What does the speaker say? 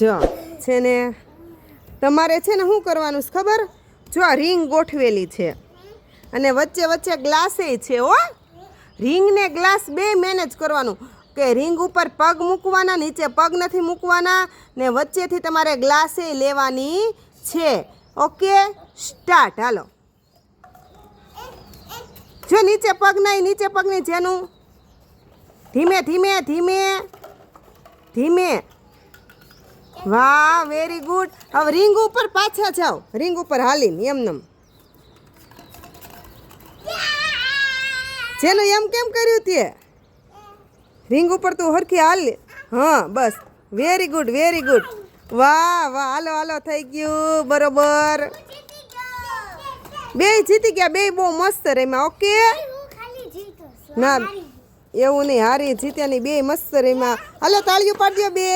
જો, છે ને, તમારે છે ને શું કરવાનું છે ખબર? જો આ રિંગ ગોઠવેલી છે. અને વચ્ચે વચ્ચે ગ્લાસે છે હો. રિંગ ને ગ્લાસ બે મેનેજ કરવાનું. કે રિંગ ઉપર પગ મૂકવાના, નીચે પગ નથી મૂકવાના, ને વચ્ચેથી તમારે ગ્લાસે લેવાની છે. ઓકે સ્ટાર્ટ હાલો. જો નીચે પગ નહીં, નીચે પગની જેનું ધીમે ધીમે ધીમે ધીમે વાહ વેરી ગુડ હવે રિંગ ઉપર પાછા જાઓ. રિંગ ઉપર હાલીને, એમનેમ. જેનું એમ કેમ કર્યું તે? રિંગ ઉપર તું હરખી હાલ. હા, બસ. વેરી ગુડ વેરી ગુડ વાહ વાહ, હાલો હાલો, થઈ ગયું, બરોબર. બે જીતી ગયા, બે બહુ મસ્ત રમ્યા, ઓકે? ના, એવું નહીં, હારી જીત્યા નહીં બે મસ્ત રમ્યા. હાલો, તાળીઓ પાડજો બે.